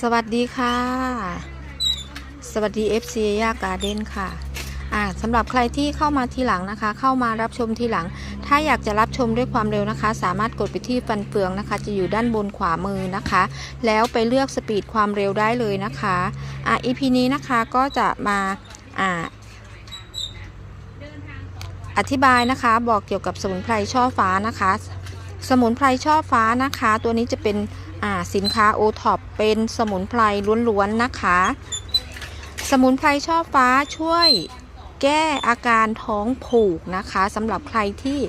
สวัสดีค่ะ สวัสดี FC ย่าการ์เด้นค่ะอ่าสำหรับใครที่เข้ามาทีหลังนะคะ เข้ามารับชมทีหลัง ถ้าอยากจะรับชมด้วยความเร็วนะคะ สามารถกดไปที่ฟันเฟืองนะคะ จะอยู่ด้านบนขวามือนะคะ แล้วไปเลือกสปีดความเร็วได้เลยนะคะอ่า EP นี้นะคะก็จะมาอ่าอธิบายนะคะบอกเกี่ยวกับสมุนไพรช่อฟ้านะคะ สมุนไพรช่อฟ้านะคะ ตัวนี้จะเป็น สินค้าโอท็อปเป็นสมุนไพรล้วนๆนะคะ สมุนไพรช่อฟ้าช่วยแก้อาการท้องผูกนะคะสำหรับใครที่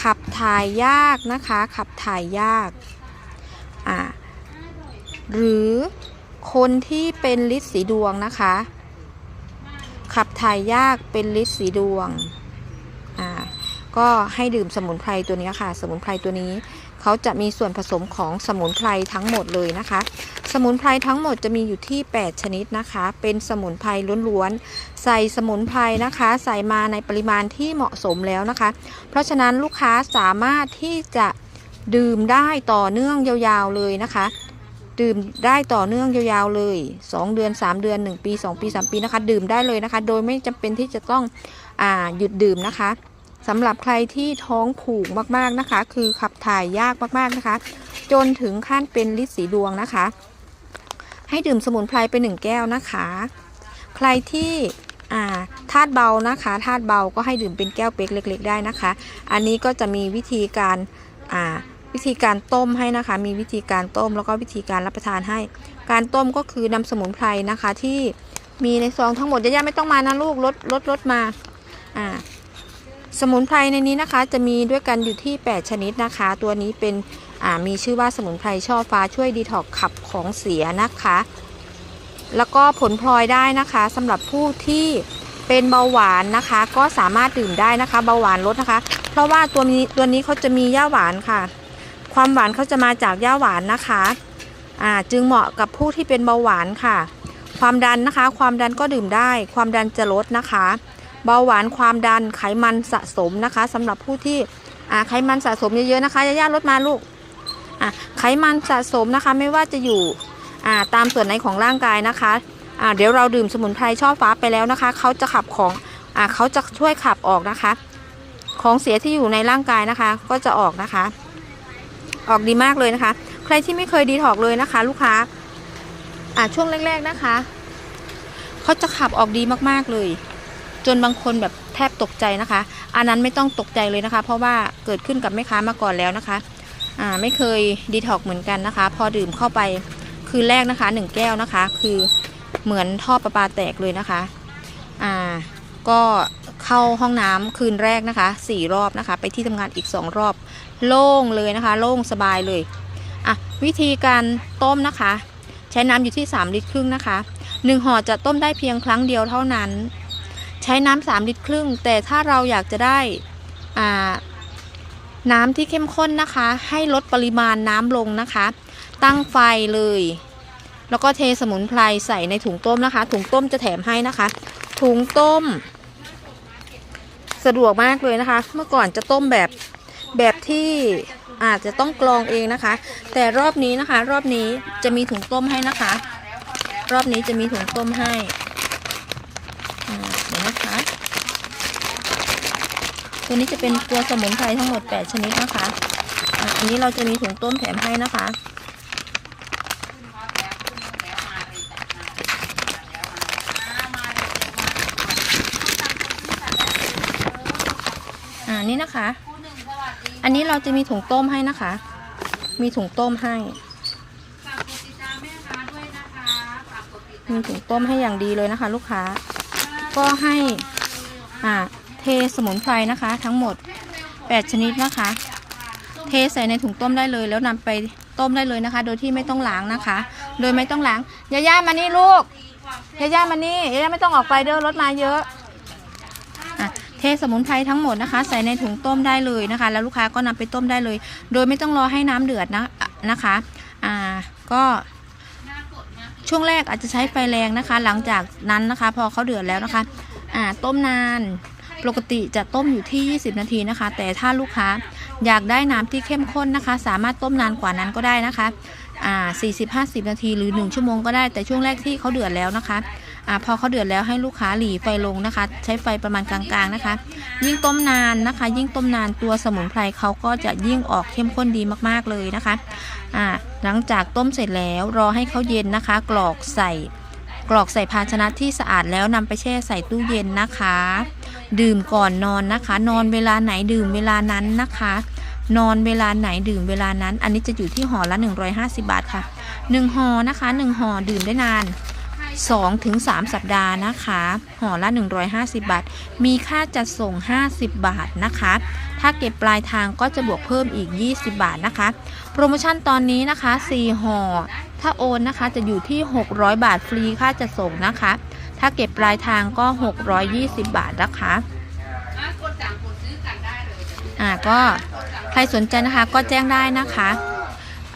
ขับถ่ายยากนะคะ ขับถ่ายยากอ่าหรือคนที่เป็นลิ์สีดวงนะคะ ขับถ่ายยากเป็นลิ์สีดวงอ่าก็ให้ดื่มสมุนไพรตัวนี้ค่ะ สมุนไพรตัวนี้ เขาจะมีส่วนผสมของสมุนไพรทั้งหมดเลยนะคะ สมุนไพรทั้งหมดจะมีอยู่ที่ 8 ชนิดนะคะ เป็นสมุนไพรล้วนๆ ใส่สมุนไพรนะคะ ใส่มาในปริมาณที่เหมาะสมแล้วนะคะ เพราะฉะนั้นลูกค้าสามารถที่จะดื่มได้ต่อเนื่องยาวๆเลยนะคะ ดื่มได้ต่อเนื่องยาวๆเลย 2 เดือน 3 เดือน 1 ปี 2 ปี 3 ปีนะคะ ดื่มได้เลยนะคะ โดยไม่จำเป็นที่จะต้องอหยุดดื่มนะคะ สำหรับใครที่ท้องผูกมากๆนะคะ คือขับถ่ายยากมากๆนะคะ จนถึงขั้นเป็นลิ์สีดวงนะคะ ให้ดื่มสมุนไพรไปหนึ่งแก้วนะคะ ใครที่ธาตุเบานะคะธาตุเบาก็ให้ดื่มเป็นแก้วเป๊กเล็ก ๆ ได้นะคะ อันนี้ก็จะมีวิธีการวิธีการต้มให้นะคะ มีวิธีการต้มแล้วก็วิธีการรับประทานให้ การต้มก็คือนำสมุนไพรนะคะที่มีในซองทั้งหมดย่าๆไม่ต้องมานะลูกลดลดลดมาอ่า สมุนไพรในนี้นะคะ จะมีด้วยกันอยู่ที่ 8 ชนิดนะคะ ตัวนี้เป็นมีชื่อว่าสมุนไพรช่อฟ้าช่วยดีท็อกขับของเสียนะคะ แล้วก็ผลพลอยได้นะคะสำหรับผู้ที่เป็นเบาหวานนะคะ ก็สามารถดื่มได้นะคะ เบาหวานลดนะคะ เพราะว่าตัวนี้ตัวนี้เขาจะมีย่าหวานค่ะ ความหวานเขาจะมาจากย่าหวานนะคะจึงเหมาะกับผู้ที่เป็นเบาหวานค่ะ ความดันนะคะ ความดันก็ดื่มได้ ความดันจะลดนะคะ เบาหวานความดันไขมันสะสมนะคะสำหรับผู้ที่ไขมันสะสมเยอะๆนะคะย่าๆลดมาลูกไขมันสะสมนะคะไม่ว่าจะอยู่ตามส่วนไหนของร่างกายนะคะเดี๋ยวเราดื่มสมุนไพรช่อฟ้าไปแล้วนะคะเขาจะขับของอเขาจะช่วยขับออกนะคะ ของเสียที่อยู่ในร่างกายนะคะ ก็จะออกนะคะ ออกดีมากเลยนะคะ ใครที่ไม่เคยดีถอกเลยนะคะ ลูกค้าอ่าช่วงแรก ๆนะคะเขาจะขับออกดีมากๆเลย จนบางคนแบบแทบตกใจนะคะ อันนั้นไม่ต้องตกใจเลยนะคะ เพราะว่าเกิดขึ้นกับแม่ค้ามาก่อนแล้วนะคะอ่าไม่เคยดีท็อกเหมือนกันนะคะ พอดื่มเข้าไปคืนแรกนะคะหนึ่งแก้วนะคะ คือเหมือนท่อประปาแตกเลยนะคะอ่าก็เข้าห้องน้ำคืนแรกนะคะสี่รอบนะคะ ไปที่ทำงานอีกสองรอบ โล่งเลยนะคะ โล่งสบายเลยอะวิธีการต้มนะคะ ใช้น้ำอยู่ที่ 3 ลิตรครึ่งนะคะ 1ห่อจะต้มได้เพียงครั้งเดียวเท่านั้น ใช้น้ำ3ลิตรครึ่ง แต่ถ้าเราอยากจะได้น้ำที่เข้มข้นนะคะ ให้ลดปริมาณน้ำลงนะคะ ตั้งไฟเลย แล้วก็เทสมุนไพรใส่ในถุงต้มนะคะ ถุงต้มจะแถมให้นะคะ ถุงต้ม สะดวกมากเลยนะคะ เมื่อก่อนจะต้มแบบแบบที่อาจจะต้องกรองเองนะคะ แต่รอบนี้นะคะ รอบนี้จะมีถุงต้มให้นะคะ รอบนี้จะมีถุงต้มให้ เดี๋ยวนะคะ ตัวนี้จะเป็นตัวสมุนไพรทั้งหมด 8 ชนิดนะคะ อันนี้เราจะมีถุงต้มแถมให้นะคะ อ่า นี่นะคะ อันนี้เราจะมีถุงต้มให้นะคะ มีถุงต้มให้มีถุงต้มให้อย่างดีเลยนะคะ ลูกค้า ก็ให้เทสมุนไพรนะคะ ทั้งหมด 8 ชนิดนะคะ เทใส่ในถุงต้มได้เลย แล้วนำไปต้มได้เลยนะคะ โดยที่ไม่ต้องล้างนะคะ โดยไม่ต้องล้างยาย่ามานี่ลูกยาย่ามานี่ยาย่าไม่ต้องออกไปเด้อรถมาเยอะเทสมุนไพรทั้งหมดนะคะ ใส่ในถุงต้มได้เลยนะคะ แล้วลูกค้าก็นำไปต้มได้เลย โดยไม่ต้องรอให้น้ำเดือดนะนะคะ อ่าก็ ช่วงแรกอาจจะใช้ไฟแรงนะคะ หลังจากนั้นนะคะ พอเขาเดือดแล้วนะคะอ่าต้มนานปกติจะต้มอยู่ที่ 20 นาทีนะคะ แต่ถ้าลูกค้าอยากได้น้ำที่เข้มข้นนะคะ สามารถต้มนานกว่านั้นก็ได้นะคะอ่า40-50 นาทีหรือ 1 ชั่วโมงก็ได้แต่ช่วงแรกที่เขาเดือดแล้วนะคะ อพอเขาเดือดแล้วให้ลูกค้าหลีไฟลงนะคะ ใช้ไฟประมาณกลางๆนะคะ ยิ่งต้มนานนะคะ ยิ่งต้มนานตัวสมุนไพรเขาก็จะยิ่งออกเข้มข้นดีมากๆเลยนะคะหลังจากต้มเสร็จแล้วรอให้เขาเย็นนะคะ กรอกใส่กรอกใส่ภาชนะที่สะอาดแล้วนำไปแช่ใส่ตู้เย็นนะคะ ดื่มก่อนนอนนะคะ นอนเวลาไหนดื่มเวลานั้นนะคะ นอนเวลาไหนดื่มเวลานั้น อันนี้จะอยู่ที่ห่อละ 150 บาทค่ะ1ห่อนะคะ1ห่อดื่มได้นาน 2-3ถึง3สัปดาห์นะคะห่อละ 150 บาท มีค่าจัดส่ง 50 บาทนะคะ ถ้าเก็บปลายทางก็จะบวกเพิ่มอีก 20 บาทนะคะ โปรโมชั่นตอนนี้นะคะ 4ห่อถ้าโอนนะคะจะอยู่ที่ 600 บาทฟรีค่าจัดส่งนะคะ ถ้าเก็บปลายทางก็ 620 บาทนะคะอ่าก็ใครสนใจนะคะก็แจ้งได้นะคะ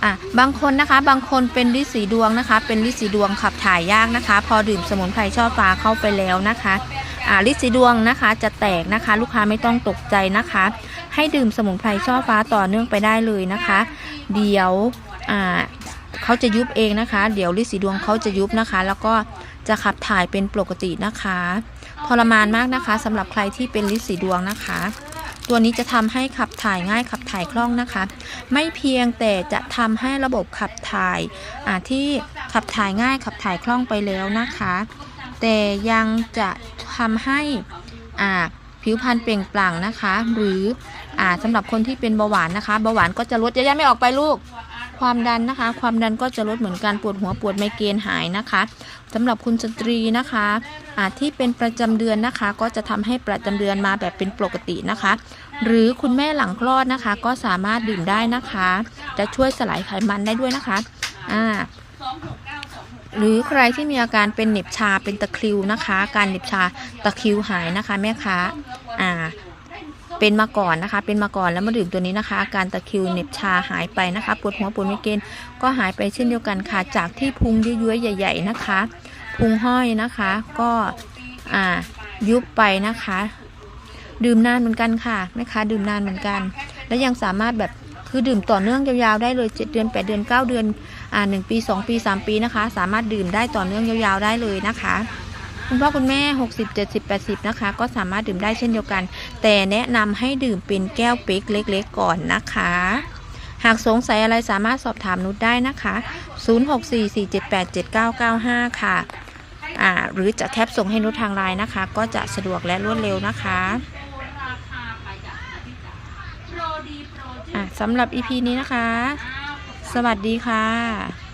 อะบางคนนะคะบางคนเป็นลิสีดวงนะคะ เป็นลิสีดวงขับถ่ายยากนะคะ พอดื่มสมุนไพรช่อฟ้าเข้าไปแล้วนะคะอ่าลิสีดวงนะคะจะแตกนะคะ ลูกค้าไม่ต้องตกใจนะคะ ให้ดื่มสมุนไพรช่อฟ้าต่อเนื่องไปได้เลยนะคะ เดี๋ยวอ่าเขาจะยุบเองนะคะ เดี๋ยวลิสีดวงเขาจะยุบนะคะ แล้วก็จะขับถ่ายเป็นปกตินะคะทรมานมากนะคะสำหรับใครที่เป็นลิสีดวงนะคะ ตัวนี้จะทำให้ขับถ่ายง่ายขับถ่ายคล่องนะคะ ไม่เพียงแต่จะทำให้ระบบขับถ่ายที่ขับถ่ายง่ายขับถ่ายคล่องไปแล้วนะคะ แต่ยังจะทำให้ผิวพรรณเปล่งปลั่งนะคะ หรืออ่าสำหรับคนที่เป็นเบาหวานนะคะเบาหวานก็จะลดจะย่าไม่ออกไปลูก ความดันนะคะ ความดันก็จะลดเหมือนกันปวดหัวปวดไมเกรนหายนะคะสำหรับคุณสตรีนะคะอ่าที่เป็นประจำเดือนนะคะ ก็จะทำให้ประจำเดือนมาแบบเป็นปกตินะคะ หรือคุณแม่หลังคลอดนะคะ ก็สามารถดื่มได้นะคะ จะช่วยสลายไขมันได้ด้วยนะคะอ่าหรือใครที่มีอาการเป็นเหน็บชาเป็นตะคริวนะคะ การเหน็บชาตะคริวหายนะคะแม่ค้าอ่า เป็นมาก่อนนะคะ เป็นมาก่อนแล้วมาดื่มตัวนี้นะคะ อาการตะคิวเน็บชาหายไปนะคะ ปวดหัวปวดไมเกรนก็หายไปเช่นเดียวกันค่ะ จากที่พุงย้วยๆใหญ่ ๆนะคะ พุงห้อยนะคะ ก็อ่ายุบไปนะคะ ดื่มนานเหมือนกันค่ะแม่ค้าดื่มนานเหมือนกัน และยังสามารถแบบคือดื่มต่อเนื่องยาวๆได้เลย 7 เดือน 8 เดือน 9 เดือนอ่า1ปี 2 ปี 3 ปีนะคะ สามารถดื่มได้ต่อเนื่องยาวๆได้เลยนะคะ คุณพ่อคุณแม่ 60 70 80 นะคะ ก็สามารถดื่มได้เช่นเดียวกัน แต่แนะนำให้ดื่มเป็นแก้วเป๊กเล็กๆก่อนนะคะ หากสงสัยอะไรสามารถสอบถามนุชได้นะคะ 0644787995 ค่ะอ่าหรือจะแคปส่งให้นุชทางไลน์นะคะ ก็จะสะดวกและรวดเร็วนะคะอะสำหรับ EP นี้นะคะ สวัสดีค่ะ